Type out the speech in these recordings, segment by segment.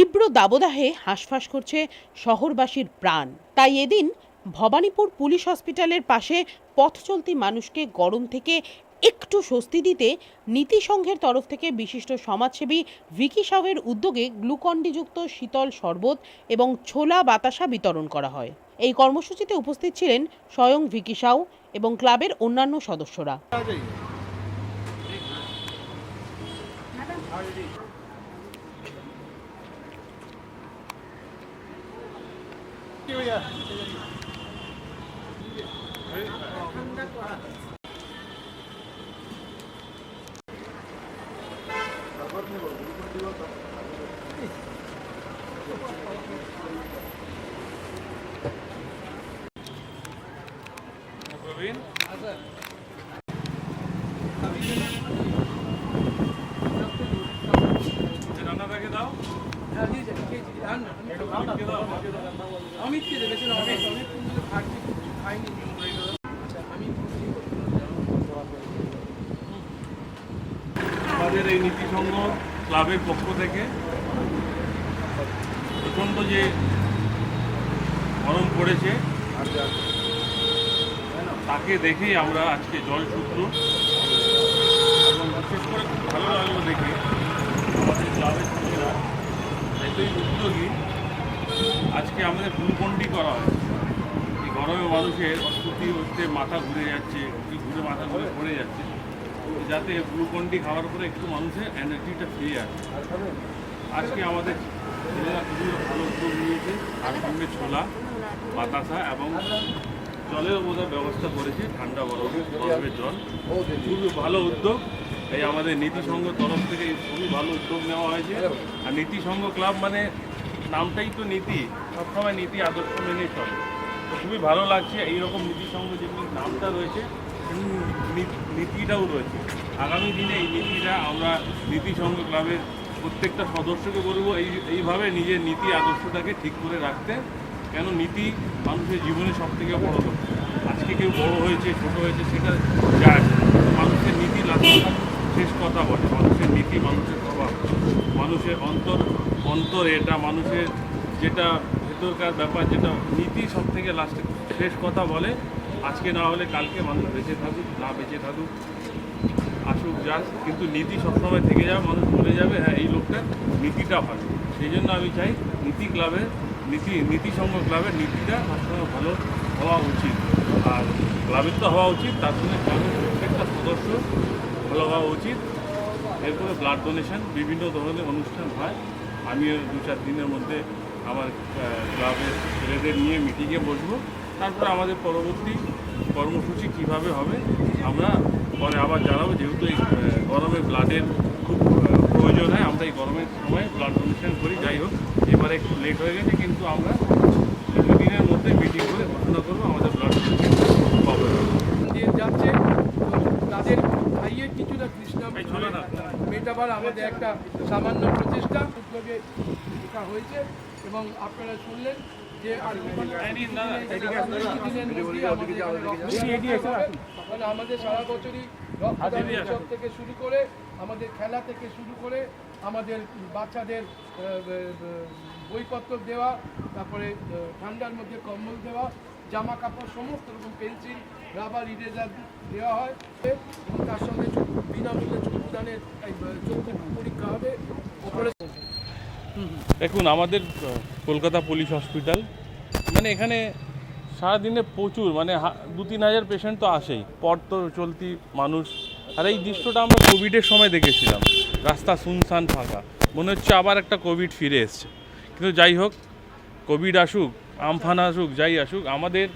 তীব্র দাবদাহে হাঁসফাঁস করছে শহরবাসীর প্রাণ। তাই এদিন ভবানীপুর পুলিশ হসপিটালের পাশে পথ চলতি মানুষকে গরম থেকে একটু স্বস্তি দিতে নীতি সংঘের তরফ থেকে বিশিষ্ট সমাজসেবী ভিকি সাহের উদ্যোগে গ্লুকন্ডিযুক্ত শীতল শরবত এবং ছোলা বাতাসা বিতরণ করা হয়। এই কর্মসূচিতে উপস্থিত ছিলেন স্বয়ং ভিকি সাউ এবং ক্লাবের অন্যান্য সদস্যরা। Добровин? А, да. আমাদের এই নীতিসংঘ ক্লাবের পক্ষ থেকে প্রচণ্ড যে গরম পড়েছে, তাকে দেখেই আমরা আজকে জল সূত্র এবং বিশেষ করে খুব ভালো লাগল দেখে আমাদের ক্লাবের ছেলেরা এতই উদ্যোগী আজকে আমাদের গ্লুকন্ডি করা হয়। এই গরমে মানুষের অস্তুতি হচ্ছে, মাথা ঘুরে যাচ্ছে ঘুরে মাথা ঘুরে পড়ে যাচ্ছে। যাতে গ্লুকন্ডি খাওয়ার পরে একটু মানুষের এনার্জিটা ফিরে আসে। আজকে আমাদের ছেলেরা খুবই ভালো উদ্যোগ নিয়েছে। তার সঙ্গে ছোলা, বাতাসা এবং জলের বোধহয় ব্যবস্থা করেছে ঠান্ডা গরমে গরমের জল। খুবই ভালো উদ্যোগ। এই আমাদের নীতি সংঘ তরফ থেকে খুবই ভালো উদ্যোগ নেওয়া হয়েছে। আর নীতি সংঘ ক্লাব মানে নামটাই তো নীতি, সবসময় নীতি আদর্শ মেনে চলে। তো খুবই ভালো লাগছে এইরকম নীতি সংঘ যেমনি নামটা রয়েছে নীতিটাও রয়েছে। আগামী দিনে এই নীতিটা আমরা নীতি সংঘ ক্লাবের প্রত্যেকটা সদস্যকে বলব, এই এইভাবে নিজের নীতি আদর্শটাকে ঠিক করে রাখতে, কেন নীতি মানুষের জীবনে সব থেকে বড় আজকে কেউ বড় হয়েছে, ছোট হয়েছে, সেটা যায়। মানুষের নীতি লাস্টে শেষ কথা বলে মানুষের নীতি, মানুষের স্বভাব মানুষের অন্তর অন্তর এটা। মানুষের যেটা ভেতরকার ব্যাপার, যেটা নীতি সব থেকে লাস্টে শেষ কথা বলে, আজকে না হলে কালকে মানুষ বেঁচে থাকুক, না বেঁচে থাকুক, আসুক, যাক। কিন্তু নীতি সবসময় থেকে যাবে, মানুষ বলে যাবে হ্যাঁ এই লোকটা নীতিটা ভালো। সেই জন্য আমি চাই নীতি ক্লাবের, নীতি নীতি সংঘ ক্লাবের নীতিটা সবসময় ভালো হওয়া উচিত। আর ক্লাবের তো হওয়া উচিত, তার সঙ্গে ক্লাবের প্রত্যেকটা সদস্য ভালো হওয়া উচিত। এরপরে ব্লাড ডোনেশন বিভিন্ন ধরনের অনুষ্ঠান হয়। আমিও দু চার দিনের মধ্যে আমার ক্লাবের ছেলেদের নিয়ে মিটিংয়ে বসবো। তারপরে আমাদের পরবর্তী কর্মসূচি কীভাবে হবে, আমরা পরে আবার জানাব। যেহেতু এই গরমে ব্লাডের খুব প্রয়োজন হয়, আমরা এই গরমের সময় ব্লাড ডোনেশন করি। যাই হোক, এবারে একটু লেট হয়ে গেছে, কিন্তু আমরা দিনের মধ্যে মিটিং করে ঘোষণা করব আমাদের ব্লাড ডোনেশন কবে হবে দিয়ে যাচ্ছে তো তাদের কিছুটা কৃষ্ণ মেটাবার আমাদের একটা সামান্য প্রচেষ্টা উদ্যোগে এটা হয়েছে। এবং আপনারা শুনলেন যে। মানে আমাদের সারা বছরই রক্তদান উৎসব থেকে শুরু করে আমাদের খেলা থেকে শুরু করে আমাদের বাচ্চাদের বইপত্র দেওয়া তারপরে ঠান্ডার মধ্যে কম্বল দেওয়া জামা কাপড় সমস্ত রকম পেন্সিল, রাবার, ইরেজার দেওয়া হয়। এবং তার সঙ্গে বিনামূল্যে চক্ষুদানের চক্ষু পরীক্ষা হবে। দেখুন, আমাদের কলকাতা পুলিশ হসপিটাল মানে এখানে সারাদিনে প্রচুর মানে দু তিন হাজার পেশেন্ট তো আসেই। পথ তো চলতি মানুষ। আর এই দৃশ্যটা আমরা কোভিডের সময় দেখেছিলাম। রাস্তা শুনশান ফাঁকা। মনে হচ্ছে আবার একটা কোভিড ফিরে এসছে। কিন্তু যাই হোক, কোভিড আসুক আমফান আসুক, যাই আসুক, আমাদের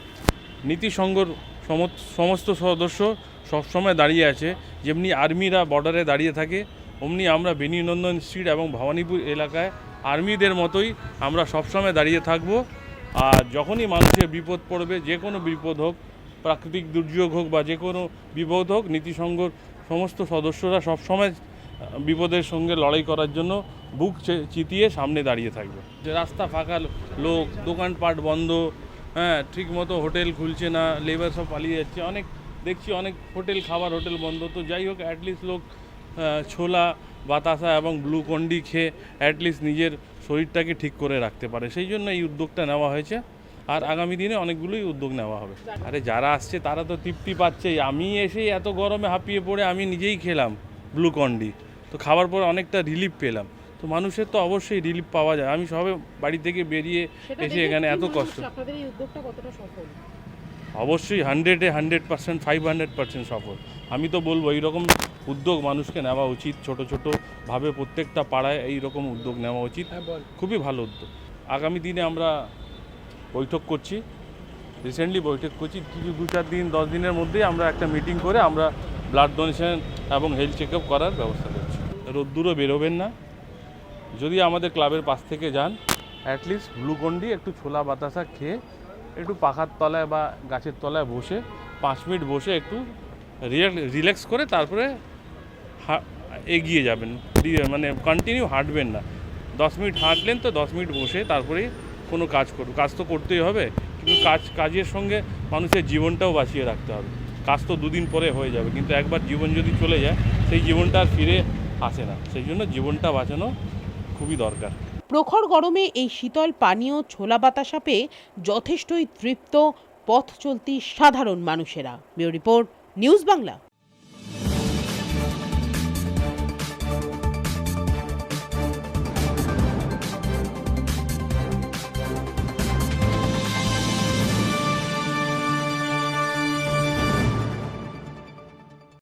সম- সমস্ত সদস্য সবসময় দাঁড়িয়ে আছে। যেমনি আর্মিরা বর্ডারে দাঁড়িয়ে থাকে, অমনি আমরা বেনীনন্দন স্ট্রিট এবং ভবানীপুর এলাকায় আর্মিদের মতোই আমরা সবসময় দাঁড়িয়ে থাকব। আর যখনই মানুষের বিপদ পড়বে, যে কোনো বিপদ হোক, প্রাকৃতিক দুর্যোগ হোক বা যে কোনো বিপদ হোক নীতিসংঘর সমস্ত সদস্যরা সবসময় বিপদের সঙ্গে লড়াই করার জন্য বুক চিতিয়ে সামনে দাঁড়িয়ে থাকবে। যে রাস্তা ফাঁকা লোক, দোকানপাট বন্ধ হ্যাঁ ঠিক মতো হোটেল খুলছে না লেবার সব পালিয়ে যাচ্ছে, অনেক দেখছি অনেক হোটেল, খাবার হোটেল বন্ধ। তো যাই হোক অ্যাটলিস্ট লোক ছোলা, বাতাসা এবং গ্লুকন্ডি খেয়ে অ্যাটলিস্ট নিজের শরীরটাকে ঠিক করে রাখতে পারে। সেই জন্য এই উদ্যোগটা নেওয়া হয়েছে। আর আগামী দিনে অনেকগুলোই উদ্যোগ নেওয়া হবে। আরে যারা আসছে, তারা তো তৃপ্তি পাচ্ছেই। আমি এসেই এত গরমে হাঁপিয়ে পড়ে, আমি নিজেই খেলাম। গ্লুকন্ডি তো খাওয়ার পর অনেকটা রিলিফ পেলাম। তো মানুষের তো অবশ্যই রিলিফ পাওয়া যায়। আমি সবে বাড়ি থেকে বেরিয়ে এসে এখানে এত কষ্ট। আপনাদের এই উদ্যোগটা কতটা সফল? অবশ্যই হান্ড্রেডে hundred percent five hundred percent সফল। আমি তো বলব এইরকম উদ্যোগ মানুষকে নেওয়া উচিত। ছোট ছোট ভাবে প্রত্যেকটা পাড়ায় এই রকম উদ্যোগ নেওয়া উচিত। হ্যাঁ খুবই ভালো উদ্যোগ। আগামী দিনে আমরা বৈঠক করছি। রিসেন্টলি বৈঠক করছি। কিছু দু চার দিন দশ দিনের মধ্যেই আমরা একটা মিটিং করে আমরা ব্লাড ডোনেশন এবং হেলথ চেক করার ব্যবস্থা করছি। রোদ্দুরও বেরোবেন না। যদি আমাদের ক্লাবের পাশ থেকে যান অ্যাটলিস্ট গ্লুকন্ডি, একটু ছোলা বাতাসা খেয়ে একটু পাখার তলায় বা গাছের তলায় বসে, পাঁচ মিনিট বসে একটু রিল্যাক্স করে তারপরে এগিয়ে যাবেন। মানে কন্টিনিউ হাঁটবেন না। দশ মিনিট হাঁটলেন তো দশ মিনিট বসে তারপরেই কোনো কাজ করুন। কাজ তো করতেই হবে। কিন্তু কাজ, কাজের সঙ্গে মানুষের জীবনটাও বাঁচিয়ে রাখতে হবে। কাজ তো দুদিন পরে হয়ে যাবে, কিন্তু একবার জীবন যদি চলে যায়, সেই জীবনটা আর ফিরে আসে না। সেই জন্য জীবনটা বাঁচানো খুবই দরকার। প্রখর গরমে এই শীতল পানীয় ছোলা বাতাসা পেয়ে যথেষ্টই তৃপ্ত পথ চলতি সাধারণ মানুষেরা। Report, news Bangla.